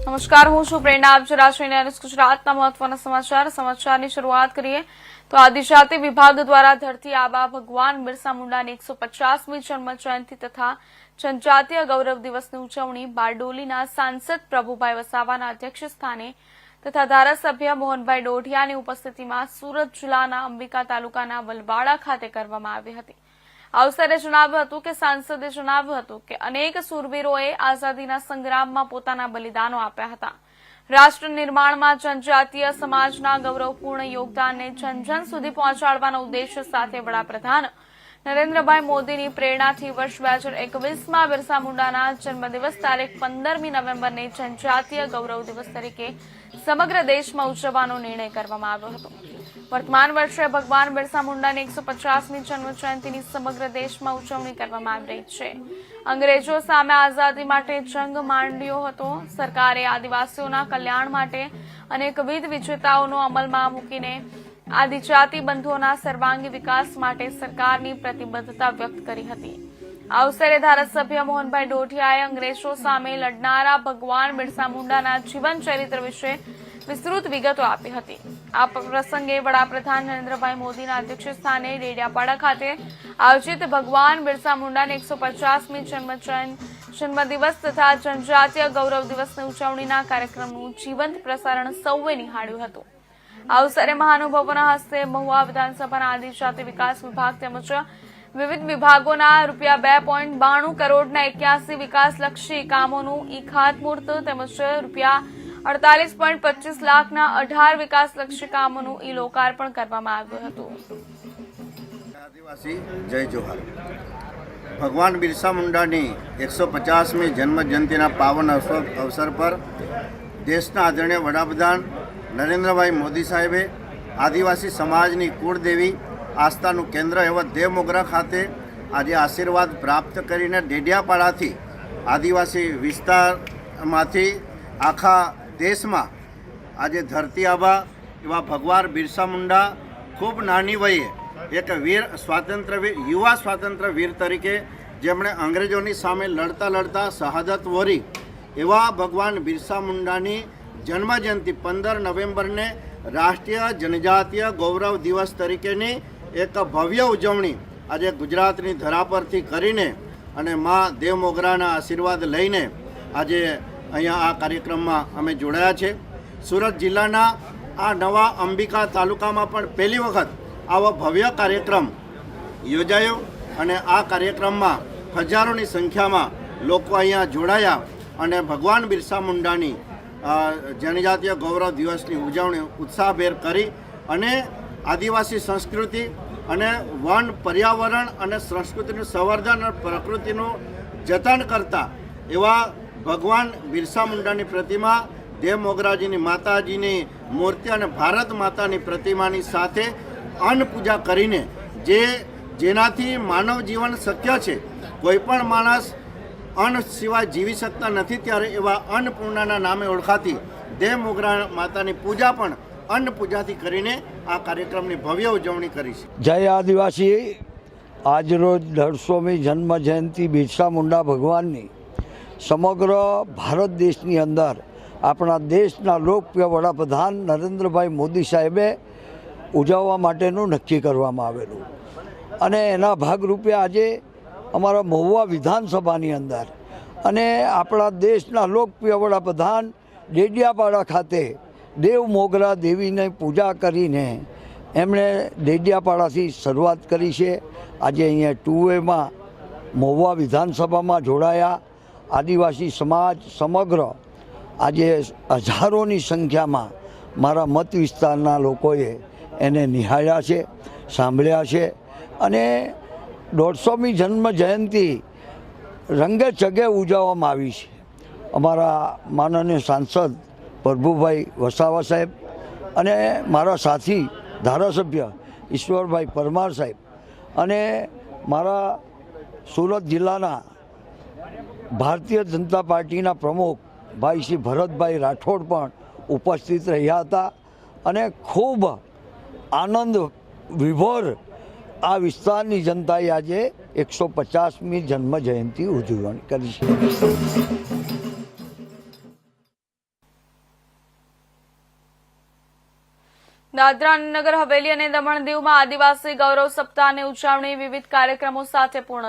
નમસ્કાર, હું છું પ્રેરણા આપ રાષ્ટ્રીય ગુજરાતના મહત્વના સમાચાર, સમાચારની શરૂઆત કરીએ તો આદિજાતિ વિભાગ દ્વારા ધરતી આબા ભગવાન બિરસા મુંડાની એકસો પચાસમી જન્મ જયંતિ તથા જનજાતીય ગૌરવ દિવસની ઉજવણી બારડોલીના સાંસદ પ્રભુભાઈ વસાવાના અધ્યક્ષ સ્થાને તથા ધારાસભ્ય મોહનભાઈ ડોઢિયાની ઉપસ્થિતિમાં સુરત જિલ્લાના અંબિકા તાલુકાના વલવાડા ખાતે કરવામાં આવી હતી. અવસરે જણાવ્યું હતું કે સાંસદે જણાવ્યું હતું કે અનેક સુરવીરોએ આઝાદીના સંગ્રામમાં પોતાના બલિદાનો આપ્યા હતા. રાષ્ટ્ર નિર્માણમાં જનજાતીય સમાજના ગૌરવપૂર્ણ યોગદાનને જનજન જન સુધી પહોંચાડવાના ઉદ્દેશ્ય સાથે વડાપ્રધાન નરેન્દ્રભાઈ મોદીની પ્રેરણાથી વર્ષ બે હજાર એકવીસમાં બિરસા મુંડાના જન્મદિવસ તારીખ પંદરમી નવેમ્બરને જનજાતીય ગૌરવ દિવસ તરીકે સમગ્ર દેશમાં ઉજવવાનો નિર્ણય કરવામાં આવ્યો હતો. વર્તમાન વર્ષે ભગવાન બિરસા મુંડાની એકસો પચાસમી જન્મ જયંતિની સમગ્ર દેશમાં ઉજવણી કરવામાં આવી રહી છે. અંગ્રેજો સામે આઝાદી માટે જંગ માંડ્યો હતો. સરકારે આદિવાસીઓના કલ્યાણ માટે અનેકવિધ વિજેતાઓનો અમલમાં મૂકીને આદિજાતિ બંધુઓના સર્વાંગી વિકાસ માટે સરકારની પ્રતિબદ્ધતા વ્યક્ત કરી હતી. આ અવસરે ધારાસભ્ય મોહનભાઈ ડોઢિયાએ અંગ્રેજો સામે લડનારા ભગવાન બિરસા મુંડાના જીવન ચરિત્ર વિશે વિસ્તૃત વિગતો આપી હતી. આ પ્રસંગે વડાપ્રધાન નરેન્દ્રભાઈ મોદીના અધ્યક્ષ સ્થાને ડેડિયાપાડા ખાતે આયોજિત ભગવાન બિરસા મુંડાની એકસો પચાસમી જન્મ જન્મદિવસ તથા જનજાતીય ગૌરવ દિવસની ઉજવણીના કાર્યક્રમનું જીવંત પ્રસારણ સૌએ નિહાળ્યું હતું. આ અવસરે મહાનુભાવોના હસ્તે મહુવા વિધાનસભાના આદિજાતિ વિકાસ વિભાગ તેમજ વિવિધ વિભાગોના રૂપિયા બે પોઈન્ટ બાણું કરોડના એક્યાસી વિકાસલક્ષી કામોનું ઈ ખાતમુહૂર્ત તેમજ રૂપિયા અડતાલીસ પોઈન્ટ પચીસ લાખના અઢાર વિકાસલક્ષી કામોનું ઈ લોકાર્પણ કરવામાં આવ્યું હતું. આદિવાસી, જય જોહાર. ભગવાન બિરસા મુંડાની એકસો પચાસમી જન્મ જયંતિના પાવન અવસર પર દેશના આદરણીય વડાપ્રધાન નરેન્દ્રભાઈ મોદી સાહેબે આદિવાસી સમાજની કુળદેવી આસ્થાનું કેન્દ્ર એવા દેવમોગરા ખાતે આજે આશીર્વાદ પ્રાપ્ત કરીને ડેડિયાપાડાથી આદિવાસી વિસ્તારમાંથી આખા દેશમાં આજે ધરતી આબા એવા ભગવાન બિરસા મુંડા ખૂબ નાની વયે એક વીર સ્વાતંત્ર્ય વીર, યુવા સ્વાતંત્ર્ય વીર તરીકે જેમણે અંગ્રેજોની સામે લડતા લડતા શહાદત વોરી એવા ભગવાન બિરસા મુંડાની જન્મજયંતિ પંદર નવેમ્બરને રાષ્ટ્રીય જનજાતીય ગૌરવ દિવસ તરીકેની એક ભવ્ય ઉજવણી આજે ગુજરાતની ધરા પરથી કરીને અને મા દેવ મોગરાના આશીર્વાદ લઈને આજે અહીંયા આ કાર્યક્રમમાં અમે જોડાયા છે. સુરત જિલ્લાના આ નવા અંબિકા તાલુકામાં પણ પહેલી વખત આવો ભવ્ય કાર્યક્રમ યોજાયો અને આ કાર્યક્રમમાં હજારોની સંખ્યામાં લોકો અહીંયા જોડાયા અને ભગવાન બિરસા મુંડાની જનજાતીય ગૌરવ દિવસની ઉજવણી ઉત્સાહભેર કરી અને આદિવાસી સંસ્કૃતિ અને વન પર્યાવરણ અને સંસ્કૃતિનું સંવર્ધન અને પ્રકૃતિનું જતન કરતા એવા ભગવાન બિરસા મુંડાની પ્રતિમા, દેવ મોગરાજીની માતાજીની મૂર્તિ અને ભારત માતાની પ્રતિમાની સાથે અન્ન પૂજા કરીને જે જેનાથી માનવ જીવન શક્ય છે, કોઈ પણ માણસ અન્ન સિવાય જીવી શકતા નથી ત્યારે એવા અન્નપૂર્ણાના નામે ઓળખાતી દેવ મોગરા માતાની પૂજા પણ અન્ન પૂજાથી કરીને આ કાર્યક્રમની ભવ્ય ઉજવણી કરી છે. જય આદિવાસી. આજરોજ દોઢસોમી જન્મ જયંતિ બિરસા મુંડા ભગવાનની. સમગ્ર ભારત દેશની અંદર આપણા દેશના લોકપ્રિય વડાપ્રધાન નરેન્દ્રભાઈ મોદી સાહેબે ઉજવવા માટેનું નક્કી કરવામાં આવેલું. અને એના ભાગરૂપે આજે અમારા મહુવા વિધાનસભાની અંદર અને આપણા દેશના લોકપ્રિય વડાપ્રધાન ડેડિયાપાડા ખાતે દેવ મોગરા દેવીને પૂજા કરીને એમણે ડેડિયાપાડાથી શરૂઆત કરી છે. આજે અહીંયા ટુ વેમાં મહુવા વિધાનસભામાં જોડાયા. આદિવાસી સમાજ સમગ્ર આજે હજારોની સંખ્યામાં મારા મત વિસ્તારના લોકોએ એને નિહાળ્યા છે, સાંભળ્યા છે અને દોઢસોમી જન્મ જયંતિ રંગે ચગે ઉજવવામાં આવી છે. અમારા માનનીય સાંસદ પ્રભુભાઈ વસાવા સાહેબ અને મારા સાથી ધારાસભ્ય ઈશ્વરભાઈ પરમાર સાહેબ અને મારા સુરત જિલ્લાના ભારતીય જનતા પાર્ટીના પ્રમુખ ભાઈ શ્રી ભરતભાઈ રાઠોડ પણ ઉપસ્થિત રહ્યા હતા અને ખૂબ આનંદ વિભોર આ વિસ્તારની જનતાએ આજે એકસો પચાસમી જન્મ જયંતિ ઉજવણી કરી છે. દાદરા નગર હવેલી અને દમણ દીવમાં આદિવાસી ગૌરવ સપ્તાહની ઉજવણી વિવિધ કાર્યક્રમો સાથે પૂર્ણ